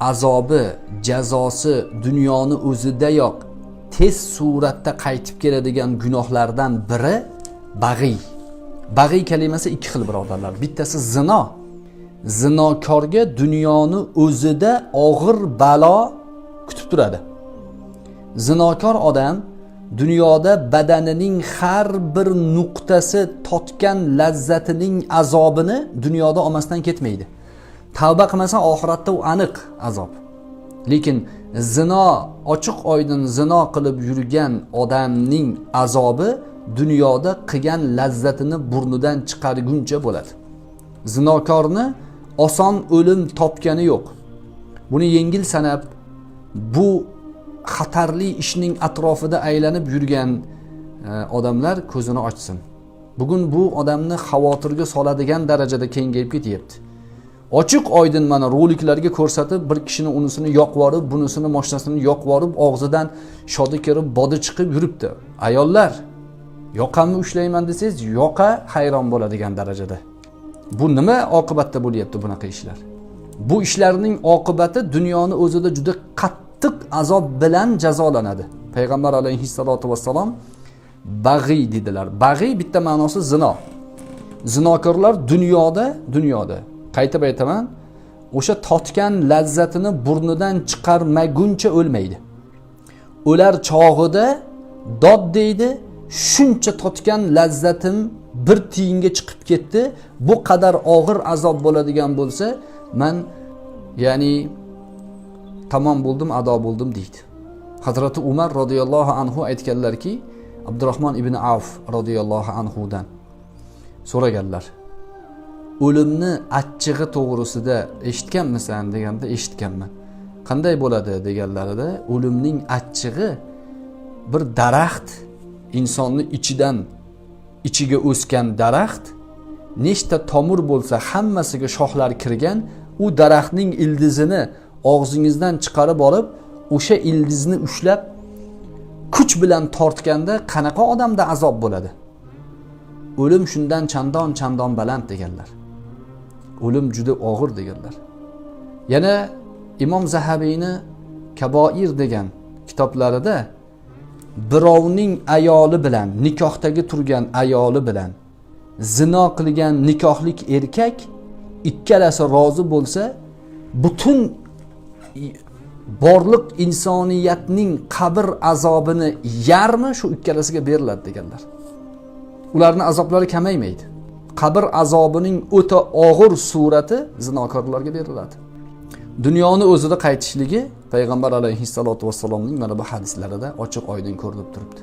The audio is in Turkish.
azobi jazosi dunyoni o'zidayoq tez suratda qaytib keladigan gunohlardan biri bag'iy. Bag'iy kalimasi ikki xil birodarlar. Bittasi zino. Zinokorga dunyoni o'zida og'ir balo kutib turadi. Zinokor odam dunyoda badanining har bir nuqtasi totgan lazzatining azobini dunyoda olmasdan ketmaydi. Tavba qilmasa oxiratda u aniq azob. Lekin zino ochiq oydin zino qilib yurgan odamning azobi dunyoda qilgan lazzatini burnidan chiqarguncha bo'ladi. Zinokorni oson o'lim topgani yo'q. Buni yengil sanab bu xatarli ishning atrofida aylanib yurgan e, odamlar ko'zini ochsin. Bugun bu odamni xavotirga soladigan darajada kengayib ketyapti ochiq oydin mana roliklarga ko'rsatib bir kishini unisini yoqib yuborib bunisini moshinasini yoqib yuborib og'zidan shodi kirib bodi chiqib yuribdi. Ayollar yoqamni ushlayman desangiz yoqa hayron bo'ladigan darajada. Bu nima oqibatda bo'lyapti bunaqa ishlar? Bu ishlarning oqibati dunyoni o'zida juda qattiq azob bilan jazolanadi. Payg'ambar alayhissalotu vassalom bag'iy dedilar. Bag'iy bitta ma'nosi zino. Zinokorlar dunyoda dunyoda qaytib aytaman o'sha totgan lazzatini burnidan chiqarmaguncha o'lmaydi. O'lar chog'ida dod deydi shuncha totgan lazzatim bir tiyinga chiqib ketdi bu qadar og'ir azob bo'ladigan bo'lsa man ya'ni tamom bo'ldim ado bo'ldim deydi. Hazrati umar roziyallohu anhu aytganlarki abdurahmon ibn avf roziyallohu anhudan so'raganlar o'limni achchig'i to'g'risida eshitganmisan deganda eshitganman. Qanday bo'ladi deganlarida o'limning achchig'i bir daraxt insonni ichidan ichiga o'sgan daraxt nechta tomir bo'lsa hammasiga shoxlar kirgan u daraxtning ildizini og'zingizdan chiqarib olib o'sha ildizni ushlab kuch bilan tortganda qanaqa odamda azob bo'ladi? O'lim shundan chandon chandon baland deganlar. O'lim juda og'ir deganlar. Yana imom zahabiyni kaboir degan kitoblarida birovning ayoli bilan nikohdagi turgan ayoli bilan zino qilgan nikohlik erkak ikkalasi rozi bo'lsa butun borliq insoniyatning qabr azobini yarmi shu ikkalasiga beriladi deganlar. Ularni azoblari kamaymaydi qabr azobining o'ta og'ir surati zinokorlarga beriladi. Dunyoni o'zida qaytishligi payg'ambar alayhissalotu vassalomning mana bu hadislarida ochiq oydin ko'rinib turibdi.